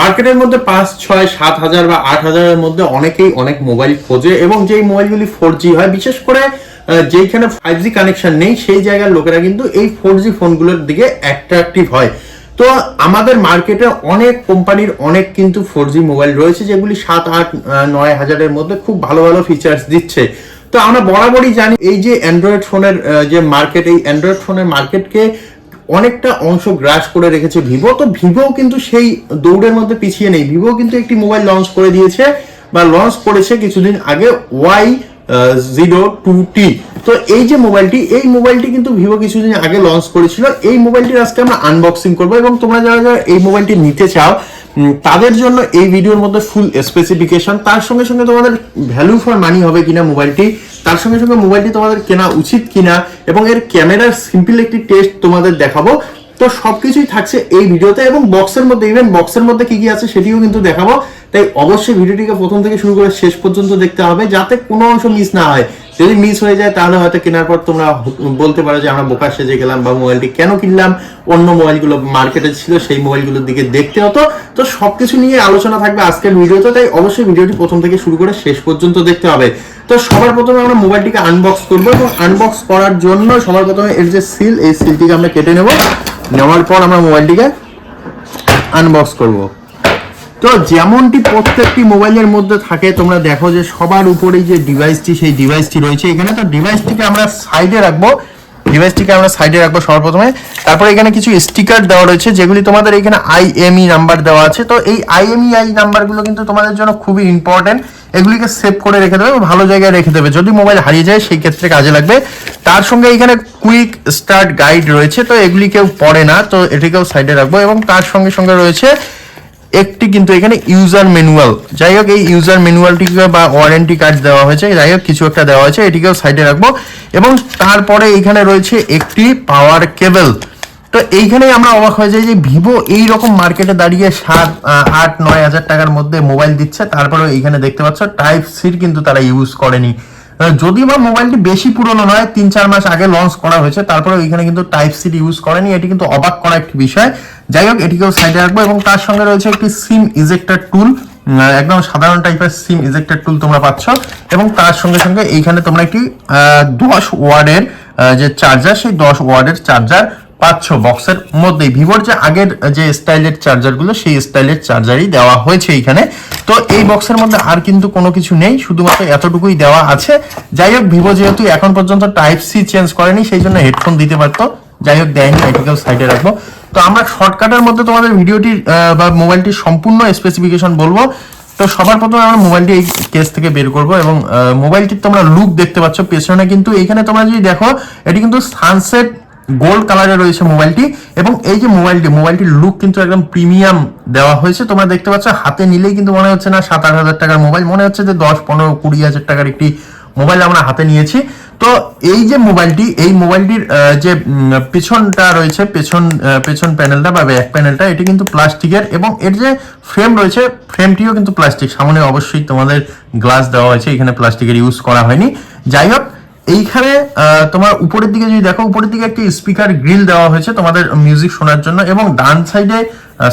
মার্কেটের মধ্যে পাঁচ, ছয়, সাত হাজার বা আট হাজারের মধ্যে অনেকেই অনেক মোবাইল খোঁজে এবং যেই মোবাইলগুলি ফোর জি হয়, বিশেষ করে যেইখানে ফাইভ জি কানেকশন নেই, সেই জায়গার লোকেরা কিন্তু এই ফোর জি ফোনগুলোর দিকে অ্যাট্রাকটিভ হয়। তো আমাদের মার্কেটে অনেক কোম্পানির অনেক কিন্তু ফোর জি মোবাইল রয়েছে, যেগুলি সাত, আট নয় হাজারের মধ্যে খুব ভালো ভালো ফিচার্স দিচ্ছে। তো আমরা বরাবরই জানি, এই যে অ্যান্ড্রয়েড ফোনের যে মার্কেট এই অ্যান্ড্রয়েড ফোনের মার্কেটকে অনেকটা অংশ গ্রাস করে রেখেছে ভিভো, তো ভিভো কিন্তু সেই দৌড়ের মধ্যে পিছিয়ে নেই। ভিভো কিন্তু একটি মোবাইল লঞ্চ করে দিয়েছে বা লঞ্চ করেছে কিছুদিন আগে ওয়াই জিরো টু টি। তো এই যে মোবাইলটি, এই মোবাইলটি কিন্তু ভিভো কিছুদিন আগে লঞ্চ করেছিল। এই মোবাইলটির আজকে আমরা আনবক্সিং করব এবং তোমরা যারা যারা এই মোবাইলটি নিতে চাও তাদের জন্য এই ভিডিওর মধ্যে ফুল স্পেসিফিকেশন তার সঙ্গে সঙ্গে তোমাদের ভ্যালু ফর মানি হবে কিনা মোবাইলটি। তার সঙ্গে সঙ্গে মোবাইলটি তোমাদের কেনা উচিত কিনা এবং এর ক্যামেরার সিম্পল একটি টেস্ট তোমাদের দেখাবো। তো সবকিছুই থাকছে এই ভিডিওতে এবং বক্সের মধ্যে ইভেন বক্সের মধ্যে কি কি আছে সেটিও কিন্তু দেখাবো। তাই অবশ্যই ভিডিওটিকে প্রথম থেকে শুরু করে শেষ পর্যন্ত দেখতে হবে যাতে কোনো অংশ মিস না হয়। যদি মিস হয়ে যায়, তাহলে হয়তো কেনার পর তোমরা বলতে পারো যে, আমরা বোকা সেজে গেলাম বা মোবাইলটি কেন কিনলাম, অন্য মোবাইলগুলো মার্কেটে ছিল, সেই মোবাইলগুলোর দিকে দেখতে হতো। তো সব কিছু নিয়ে আলোচনা থাকবে আজকের ভিডিওতে তাই অবশ্যই ভিডিওটি প্রথম থেকে শুরু করে শেষ পর্যন্ত দেখতে হবে। তো সবার প্রথমে আমরা মোবাইলটিকে আনবক্স করব এবং আনবক্স করার জন্য সবার প্রথমে এর যে সিল এই সিলটিকে আমরা কেটে নেব। নেওয়ার পর আমরা মোবাইলটিকে আনবক্স করব। তো যেমনটি প্রত্যেকটি মোবাইলের মধ্যে থাকে, তোমরা দেখো যে সবার উপরেই যে ডিভাইসটি সেই ডিভাইসটি রয়েছে এখানে। তো ডিভাইসটিকে আমরা সাইডে রাখব। ডিভাইসটিকে আমরা সাইডে রাখব সবার প্রথমে তারপরে এখানে কিছু স্টিকার দেওয়া রয়েছে, যেগুলি তোমাদের এখানে আইএমই নাম্বার দেওয়া আছে। তো এই আইএমই আই নাম্বারগুলো কিন্তু তোমাদের জন্য খুবই ইম্পর্টেন্ট এগুলিকে সেভ করে রেখে দেবে ভালো জায়গায় রেখে দেবে। যদি মোবাইল হারিয়ে যায়, সেই ক্ষেত্রে কাজে লাগবে। তার সঙ্গে এখানে কুইক স্টার্ট গাইড রয়েছে। তো এগুলি কেউ পড়ে না, তো এটিকেও সাইডে রাখব এবং তার সঙ্গে সঙ্গে রয়েছে একটি কিন্তু এখানে ইউজার ম্যানুয়াল যাই হোক, এই ইউজার ম্যানুয়ালটিকে বা ওয়ারেন্টি কার্ড দেওয়া হয়েছে, যাই হোক, কিছু একটা দেওয়া হয়েছে, এটিকেও সাইডে রাখব। এবং তারপরে এখানে রয়েছে একটি পাওয়ার কেবল তো এইখানে আমরা অবাক হয়ে যাই যে ভিভো এই রকম মার্কেটে দাঁড়িয়ে সাত আট, নয় হাজার টাকার মধ্যে মোবাইল দিচ্ছে তারপরে এইখানে দেখতে পাচ্ছ টাইপ সির কিন্তু তারা ইউজ করেনি। যদি বা মোবাইলটি বেশি পুরনো নয়, তিন চার মাস আগে লঞ্চ করা হয়েছে তারপরে এখানে কিন্তু টাইপ সি ইউজ করেনি, এটি কিন্তু অবাক করা একটি বিষয়। যাই হোক, এটিকেও সাইডে রাখব এবং তার সঙ্গে রয়েছে একটি সিম ইজেক্টর টুল একদম সাধারণ টাইপের সিম ইজেক্টর টুল তোমরা পাচ্ছ। এবং তার সঙ্গে সঙ্গে এইখানে তোমরা একটি দশ ওয়ার্ডের যে চার্জার সেই দশ ওয়ার্ডের চার্জার পাচ্ছ বক্সের মধ্যেই। ভিভোর যে আগের, যে স্টাইলের চার্জারগুলো, সেই স্টাইলের চার্জারই দেওয়া হয়েছে এইখানে। তো এই বক্সের মধ্যে আর কিন্তু কোনো কিছু নেই, শুধুমাত্র এতটুকুই দেওয়া আছে। যাই হোক, ভিভো যেহেতু এখন পর্যন্ত টাইপ সি চেঞ্জ করেনি, সেই জন্য হেডফোন দিতে পারতো। যাই হোক, দেয়নি, এটিকেও সাইডে রাখব। তো আমরা শর্টকাটের মধ্যে তোমাদের ভিডিওটির বা মোবাইলটির সম্পূর্ণ স্পেসিফিকেশন বলব। তো সবার প্রথমে আমরা মোবাইলটি এই কেস থেকে বের করব এবং মোবাইলটির তোমরা লুক দেখতে পাচ্ছ। পেছনে কিন্তু এইখানে তোমরা যদি দেখো, এটি কিন্তু সানসেট গোল্ড কালারে রয়েছে মোবাইলটি এবং এই যে মোবাইলটি, মোবাইলটির লুক কিন্তু একদম প্রিমিয়াম দেওয়া হয়েছে। তোমরা দেখতে পাচ্ছ, হাতে নিলেই কিন্তু মনে হচ্ছে না সাত হাজার টাকার মোবাইল, মনে হচ্ছে যে দশ, পনেরো, কুড়ি হাজার টাকার একটি মোবাইল আমরা হাতে নিয়েছি। তো এই যে মোবাইলটি, এই মোবাইলটির যে পেছনটা রয়েছে, পেছন পেছন প্যানেলটা বা ব্যাক প্যানেলটা এটি কিন্তু প্লাস্টিকের এবং এর যে ফ্রেম রয়েছে ফ্রেমটিও কিন্তু প্লাস্টিক। সামনে অবশ্যই তোমাদের গ্লাস দেওয়া হয়েছে, এখানে প্লাস্টিকের ইউজ করা হয়নি। যাই হোক এইখানে তোমার উপরের দিকে যদি দেখো, উপরের দিকে একটি স্পিকার গ্রিল দেওয়া হয়েছে তোমাদের মিউজিক শোনার জন্য এবং ডান সাইডে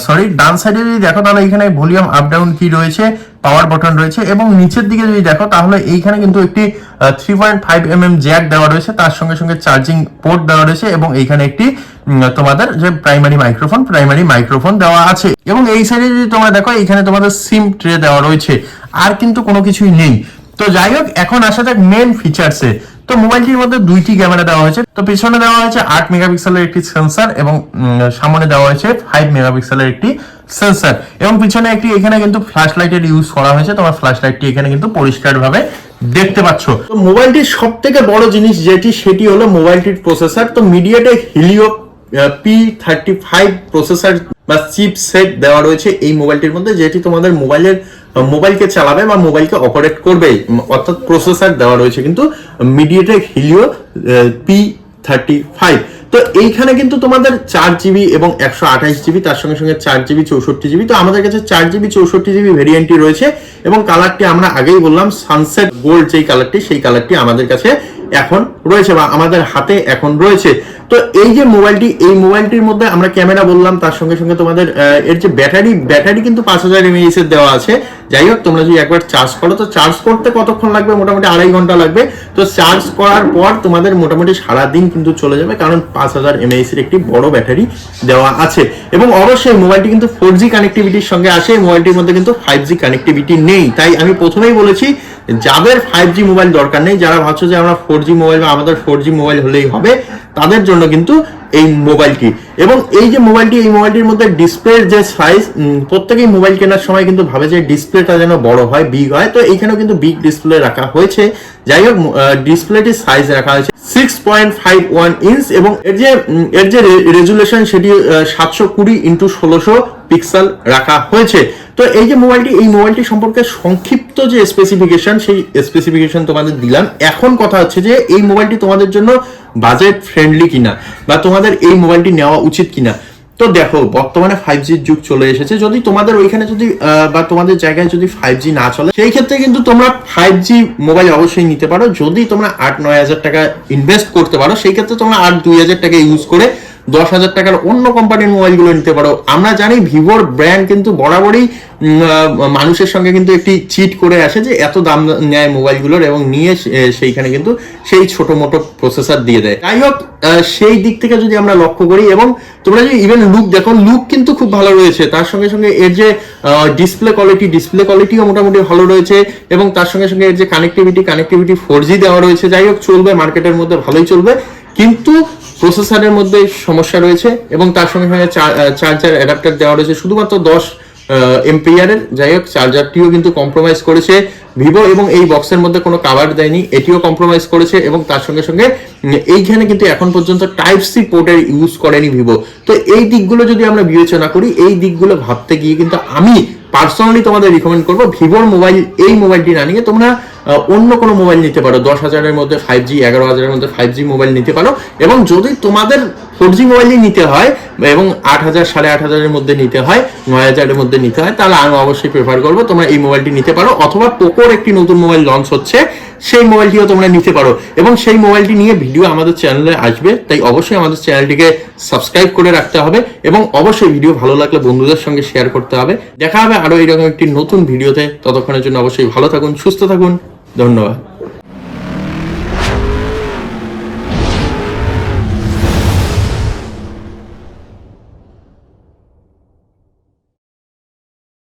সরি ডান সাইডে যদি দেখো, তাহলে এখানে ভলিউম আপ ডাউন কি রয়েছে পাওয়ার বাটন রয়েছে এবং নিচের দিকে যদি দেখো, তাহলে এইখানে কিন্তু একটি three point five M M jack দেওয়া রয়েছে, তার সঙ্গে সঙ্গে চার্জিং পোর্ট দেওয়া রয়েছে এবং এইখানে একটি তোমাদের যে প্রাইমারি মাইক্রোফোন প্রাইমারি মাইক্রোফোন দেওয়া আছে। এবং এই সাইডে যদি তোমরা দেখো, এইখানে তোমাদের সিম ট্রে দেওয়া রয়েছে। আর কিন্তু কোনো কিছুই নেই। তো যাই হোক, এখন আসা যাক মেন ফিচার্সে তো মোবাইলটির মধ্যে দুইটি ক্যামেরা দেওয়া হয়েছে। তো পিছনে দেওয়া হয়েছে আট মেগাপিক্সেলের একটি সেন্সার এবং সামনে দেওয়া হয়েছে ফাইভ মেগাপিক্সেলের একটি সেন্সার এবং পিছনে একটি এখানে কিন্তু ফ্ল্যাশ লাইটের ইউজ করা হয়েছে। তোমার ফ্ল্যাশ লাইটটি এখানে কিন্তু পরিষ্কারভাবে দেখতে পাচ্ছ। তো মোবাইলটির সব থেকে বড় জিনিস যেটি, সেটি হলো মোবাইলটির প্রসেসর। তো MediaTek Helio P thirty five processor বা চিপ সেট দেওয়া রয়েছে এই মোবাইলটির মধ্যে, যেটি তোমাদের মোবাইলের মোবাইলকে চালাবে বা মোবাইলকে অপারেট করবে অর্থাৎ প্রসেসর দেওয়া রয়েছে, কিন্তু MediaTek Helio P thirty five তো এইখানে কিন্তু তোমাদের চার জিবি এবং একশো আঠাশ জিবি তার সঙ্গে সঙ্গে চার জিবি চৌষট্টি জিবি তো আমাদের কাছে চার জিবি চৌষট্টি জিবি ভেরিয়েন্টটি রয়েছে এবং কালারটি আমরা আগেই বললাম সানসেট গোল্ড যেই কালারটি সেই কালারটি আমাদের কাছে এখন রয়েছে বা আমাদের হাতে এখন রয়েছে। তো এই যে মোবাইলটি, এই মোবাইলটির মধ্যে আমরা ক্যামেরা বললাম, তার সঙ্গে সঙ্গে তোমাদের এর যে ব্যাটারি ব্যাটারি কিন্তু পাঁচ হাজার এমএএইচ এর দেওয়া আছে। যাই হোক, তোমরা যদি একবার চার্জ করো, তো চার্জ করতে কতক্ষণ লাগবে? মোটামুটি আড়াই ঘণ্টা লাগবে। তো চার্জ করার পর তোমাদের মোটামুটি সারাদিন কিন্তু চলে যাবে, কারণ পাঁচ হাজার এমএএইচ এর একটি বড় ব্যাটারি দেওয়া আছে। এবং অবশ্যই মোবাইলটি কিন্তু ফোর জি কানেক্টিভিটির সঙ্গে আসে মোবাইলটির মধ্যে কিন্তু ফাইভ জি কানেক্টিভিটি নেই। তাই আমি প্রথমেই বলেছি যাদের ফাইভ জি মোবাইল দরকার নেই। যারা ভাবছ যে আমরা ফোর জি মোবাইল বা আমাদের ফোর জি মোবাইল হলেই হবে, তাদের জন্য কিন্তু এই মোবাইলটি এবং এই যে মোবাইলটি এই মোবাইলটির মধ্যে ডিসপ্লের যে সাইজ প্রত্যেকেই মোবাইল কেনার সময় কিন্তু ভাবে যে ডিসপ্লেটা যেন বড় হয় বিগ হয়। তো এইখানেও কিন্তু বিগ ডিসপ্লে রাখা হয়েছে। যাই হোক ডিসপ্লেটির সাইজ রাখা হয়েছে six point five one inch এবং এর যে এর যে রেজুলেশন সেটি সাতশো কুড়ি ইন্টু ষোলোশো পিক্সেল রাখা হয়েছে। তো এই যে মোবাইলটি, এই মোবাইলটি সম্পর্কে সংক্ষিপ্ত যে স্পেসিফিকেশন সেই স্পেসিফিকেশন তোমাদের দিলাম। এখন কথা হচ্ছে যে এই মোবাইলটি তোমাদের জন্য বাজেট ফ্রেন্ডলি কিনা বা তোমাদের এই মোবাইলটি নেওয়া উচিত কিনা। তো দেখো, বর্তমানে ফাইভ জির যুগ চলে এসেছে। যদি তোমাদের ওইখানে যদি বা তোমাদের জায়গায় যদি ফাইভ জি না চলে, সেই ক্ষেত্রে কিন্তু তোমরা ফাইভ জি মোবাইল অবশ্যই নিতে পারো। যদি তোমরা আট নয় হাজার টাকা ইনভেস্ট করতে পারো, সেই ক্ষেত্রে তোমরা আট দুই হাজার টাকা ইউজ করে দশ হাজার টাকার অন্য কোম্পানির মোবাইলগুলো নিতে পারো। আমরা জানি ভিভোর ব্র্যান্ড কিন্তু বরাবরই মানুষের সঙ্গে কিন্তু একটি চিট করে আসে যে এত দাম নেয় মোবাইলগুলোর এবং নিয়ে সেইখানে কিন্তু সেই ছোট মোটো প্রসেসর দিয়ে দেয়। যাই হোক সেই দিক থেকে যদি আমরা লক্ষ্য করি এবং তোমরা যদি ইভেন লুক দেখো লুক কিন্তু খুব ভালো রয়েছে। তার সঙ্গে সঙ্গে এর যে ডিসপ্লে কোয়ালিটি ডিসপ্লে কোয়ালিটিও মোটামুটি ভালো রয়েছে এবং তার সঙ্গে সঙ্গে এর যে কানেক্টিভিটি কানেক্টিভিটি ফোর জি দেওয়া রয়েছে। যাই হোক, চলবে মার্কেটের মধ্যে ভালোই চলবে। কিন্তু প্রসেসরের মধ্যে সমস্যা রয়েছে এবং তার সঙ্গে সঙ্গে চার্জার অ্যাডাপ্টার দেওয়া রয়েছে। শুধুমাত্র দশ এমপিআরের। যাই হোক, চার্জারটিও কিন্তু কম্প্রোমাইজ করেছে ভিভো এবং এই বক্সের মধ্যে কোনো কাভার দেয়নি। এটিও কম্প্রোমাইজ করেছে এবং তার সঙ্গে সঙ্গে এইখানে কিন্তু এখন পর্যন্ত টাইপ সি পোর্টের ইউজ করেনি ভিভো। তো এই দিকগুলো যদি আমরা বিবেচনা করি, এই দিকগুলো ভাবতে গিয়ে কিন্তু আমি পার্সোনালি তোমাদের রিকমেন্ড করব ভিভোর মোবাইল এই মোবাইলটি না নিয়ে তোমরা অন্য কোনো মোবাইল নিতে পারো। দশ হাজারের মধ্যে ফাইভ জি এগারো হাজারের মধ্যে ফাইভ জি মোবাইল নিতে পারো। এবং যদি তোমাদের ফোর জি মোবাইলই নিতে হয়, এবং আট হাজার, সাড়ে আট হাজারের মধ্যে নিতে হয়, নয় হাজারের মধ্যে নিতে হয়, তাহলে আমি অবশ্যই প্রেফার করব তোমরা এই মোবাইলটি নিতে পারো। অথবা পোকোর একটি নতুন মোবাইল লঞ্চ হচ্ছে সেই মোবাইলটিও তোমরা নিতে পারো। এবং সেই মোবাইলটি নিয়ে ভিডিও আমাদের চ্যানেলে আসবে, তাই অবশ্যই আমাদের চ্যানেলটিকে সাবস্ক্রাইব করে রাখতে হবে এবং অবশ্যই ভিডিও ভালো লাগলে বন্ধুদের সঙ্গে শেয়ার করতে হবে। দেখা হবে আরও এরকম একটি নতুন ভিডিওতে। ততক্ষণের জন্য অবশ্যই ভালো থাকুন, সুস্থ থাকুন। ধন্যবাদ।